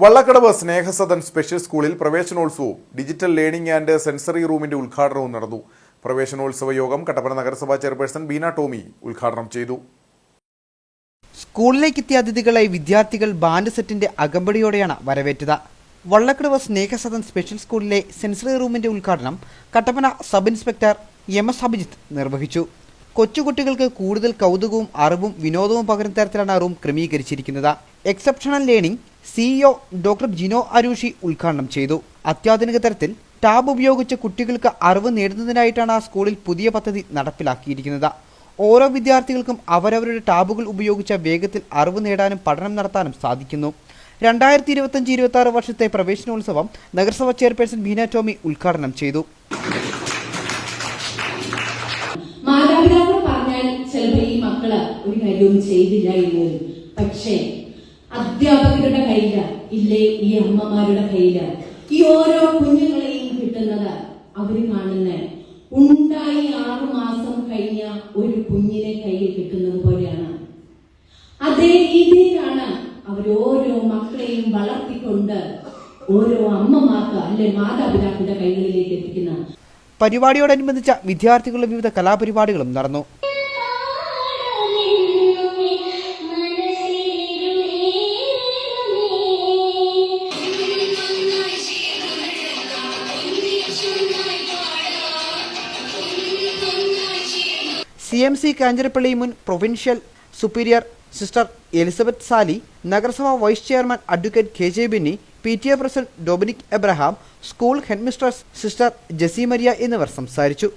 Vallakkadavu Snehasadan special സ്കൂളിൽ പ്രവേശനോത്സവവും digital learning and sensory റൂമിന്റെ ഉദ്ഘാടനവും നടന്നു. പ്രവേശനോത്സവ യോഗം കട്ടപ്പന നഗരസഭാ ചെയർപേഴ്സൺ ബീന ടോമി ഉദ്ഘാടനം ചെയ്തു. സ്കൂളിലേക്ക് എത്തിയ അതിഥികളായി വിദ്യാർത്ഥികൾ ബാൻഡ് സെറ്റിന്റെ അകമ്പടിയോടെയാണ് വരവേറ്റത്. വള്ളക്കടവ് സ്നേഹസദൻ സ്പെഷ്യൽ സ്കൂളിലെ സെൻസറി റൂമിന്റെ ഉദ്ഘാടനം Kattappana sub inspector M S Abhijith നിർവഹിച്ചു. കൊച്ചുകുട്ടികൾക്ക് കൂടുതൽ കൗതുകവും അറിവും വിനോദവും പകരുന്ന തരത്തിലാണ് റൂം ക്രമീകരിച്ചിരിക്കുന്നത്. Exceptional learning CEO doctor Jino Arushi ഉദ്ഘാടനം ചെയ്തു. അത്യാധുനിക തരത്തിൽ ടാബ് ഉപയോഗിച്ച് കുട്ടികൾക്ക് അറിവ് നേടുന്നതിനായിട്ടാണ് ആ സ്കൂളിൽ പുതിയ പദ്ധതി നടപ്പിലാക്കിയിരിക്കുന്നത്. ഓരോ വിദ്യാർത്ഥികൾക്കും അവരവരുടെ ടാബുകൾ ഉപയോഗിച്ച വേഗത്തിൽ അറിവ് നേടാനും പഠനം നടത്താനും സാധിക്കുന്നു. രണ്ടായിരത്തി ഇരുപത്തഞ്ച് ഇരുപത്തി ആറ് വർഷത്തെ പ്രവേശനോത്സവം നഗരസഭ ചെയർപേഴ്സൺ ബീന ടോമി ഉദ്ഘാടനം ചെയ്തു. മക്കൾ ഒരു കാര്യവും ചെയ്തില്ല എന്ന് പക്ഷേ അധ്യാപകരുടെ കയ്യില ഇല്ലേ ഈ അമ്മമാരുടെ കയ്യില. ഈ ഓരോ കുഞ്ഞുങ്ങളെയും കിട്ടുന്നത് അവർ കാണുന്ന ഉണ്ടായി ആറു മാസം കഴിഞ്ഞ ഒരു കുഞ്ഞിനെ കയ്യിൽ കിട്ടുന്നത് പോലെയാണ്. അതേ രീതിയിലാണ് അവർ ഓരോ മക്കളെയും വളർത്തിക്കൊണ്ട് ഓരോ അമ്മമാർക്ക് അല്ലെ മാതാപിതാക്കളുടെ കൈകളിലേക്ക് എത്തിക്കുന്നത്. പരിപാടിയോടനുബന്ധിച്ച വിദ്യാർത്ഥികളുടെ വിവിധ കലാപരിപാടികളും നടന്നു. സി എം സി കാഞ്ഞിരപ്പള്ളി മുൻ provincial superior sister Elizabeth Sally നഗരസഭാ vice chairman advocate K J Binny P T A president Dominic Abraham school headmistress sister Jessy എന്നിവർ സംസാരിച്ചു.